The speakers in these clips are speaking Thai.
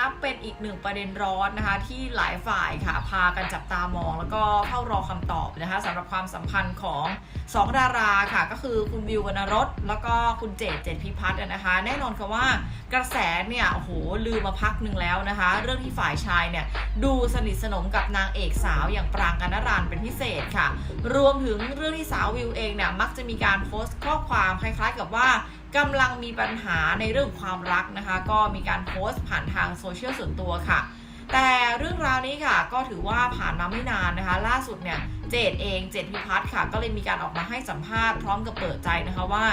นับเป็นอีกหนึ่งประเด็นร้อนนะคะ ที่หลายฝ่ายค่ะพากันจับตามอง แล้วก็เฝ้ารอคำตอบนะคะสำหรับความสัมพันธ์ของ 2 ดาราค่ะ ก็คือคุณวิววรรณรสแล้วก็คุณเจตเจตพิพัฒน์นะคะ แน่นอนค่ะว่ากระแสเนี่ยโอ้โหลือมาพักหนึ่งแล้วนะคะ เรื่องที่ฝ่ายชายเนี่ยดูสนิทสนมกับนางเอกสาวอย่างปรางกันนรันเป็นพิเศษค่ะ รวมถึงเรื่องที่สาววิวเองเนี่ยมักจะมีการโพสต์ข้อความคล้ายๆกับว่า กำลังมีปัญหาในเรื่องความรักนะคะ ก็มีการโพสต์ผ่านทางโซเชียลส่วนตัวค่ะ แต่เรื่องราวนี้ค่ะ ก็ถือว่าผ่านมาไม่นานนะคะ ล่าสุดเนี่ยเจดเองเจดพิพัฒน์ค่ะ ก็เลยมีการออกมาให้สัมภาษณ์พร้อมกับเปิดใจนะคะว่า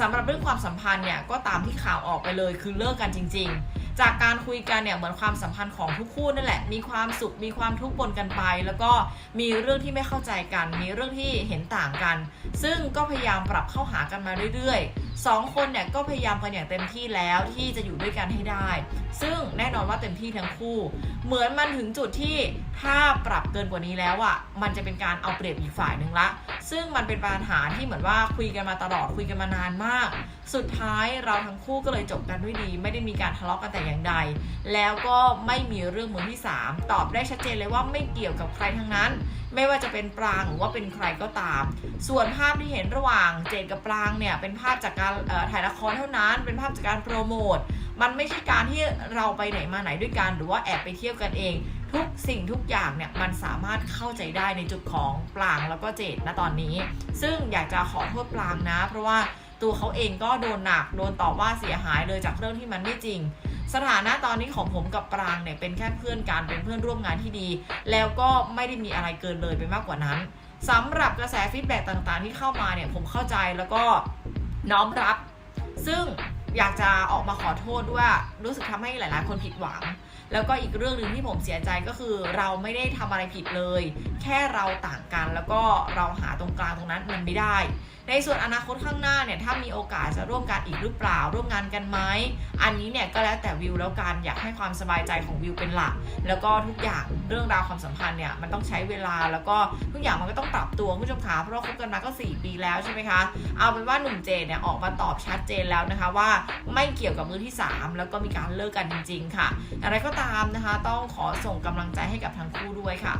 สำหรับเรื่องความสัมพันธ์เนี่ยก็ตามที่ข่าวออกไปเลยคือเลิกกันจริง ๆ จากการคุยกันเนี่ยเหมือนความสัมพันธ์ของทุกคู่นั่นแหละ มีความสุขมีความทุกข์ปนกันไป แล้วก็มีเรื่องที่ไม่เข้าใจกัน มีเรื่องที่เห็นต่างกัน ซึ่งก็พยายามปรับเข้าหากันมาเรื่อยๆ สองคนเนี่ยก็พยายามกันอย่างเต็มที่แล้วที่จะอยู่ด้วยกันให้ได้ ซึ่งแน่นอนว่าเต็มที่ทั้งคู่ เหมือนมันถึงจุดที่ถ้าปรับเกินกว่านี้แล้วอะมันจะเป็นการเอาเปรียบอีกฝ่ายหนึ่งละ ซึ่งมันเป็นปัญหาที่เหมือนว่าคุยกันมาตลอดคุยกันมานานมาก สุดท้ายเราทั้งคู่ก็เลยจบกันด้วยดี ไม่ได้มีการทะเลาะกันแต่อย่างใด แล้วก็ไม่มีเรื่องมือที่ 3 ตอบได้ชัดเจนเลยว่าไม่เกี่ยวกับใครทั้งนั้น ไม่ว่าจะเป็นปรางหรือว่าเป็นใครก็ตาม ส่วนภาพที่เห็นระหว่างเจดกับปรางเนี่ยเป็นภาพจากการเอ่อถ่ายละครเท่านั้น เป็นภาพจากการโปรโมท มันไม่ใช่การที่เราไปไหนมาไหนด้วยกันหรือว่าแอบไปเที่ยวกันเอง ทุกสิ่งทุกอย่างเนี่ยมันสามารถเข้าใจได้ในจุดของปรางแล้วก็เจดณตอนนี้ ซึ่งอยากจะขอโทษปรางนะ เพราะว่าตัวเขาเองก็โดนหนักโดนต่อว่าเสียหายเลยจากเรื่องที่มันไม่จริง สถานะตอนนี้ของผมกับปรางเนี่ยเป็นแค่เพื่อนกันเป็นเพื่อนร่วมงานที่ดี แล้วก็ไม่ได้มีอะไรเกินเลยไปมากกว่านั้นสำหรับกระแสฟีดแบ็กต่างๆ ที่เข้ามาเนี่ยผมเข้าใจแล้วก็ น้อมรับ ซึ่งอยากจะออกมาขอโทษด้วยรู้สึกทำให้หลาย ๆ คนผิดหวัง แล้วก็อีกเรื่องหนึ่งที่ผมเสียใจก็คือเราไม่ได้ทำอะไรผิดเลย แค่เราต่างกันแล้วก็เราหาตรงกลางตรงนั้นมันไม่ได้ ในส่วนอนาคตข้างหน้าเนี่ยถ้ามีโอกาสจะร่วมกันอีกหรือเปล่า ร่วมงานกันไหมอันนี้เนี่ยก็แล้วแต่วิวแล้วกันอยากให้ความสบายใจของวิวเป็นหลัก แล้วก็ทุกอย่างเรื่องราวความสัมพันธ์เนี่ยมันต้องใช้เวลาแล้วก็ทุกอย่างมันก็ต้องปรับตัวผู้ชมขาเพราะเราคบกันมาก็ 4 ปีแล้วใช่ไหมคะเอาเป็นว่าหนุ่มเจนเนี่ยออกมาตอบชัดเจนแล้วนะคะว่าไม่เกี่ยวกับมือที่ 3 แล้วก็มีการเลิกกันจริง ๆ ค่ะ อะไรก็ตามนะคะ ต้องขอส่งกำลังใจให้กับทั้งคู่ด้วยค่ะ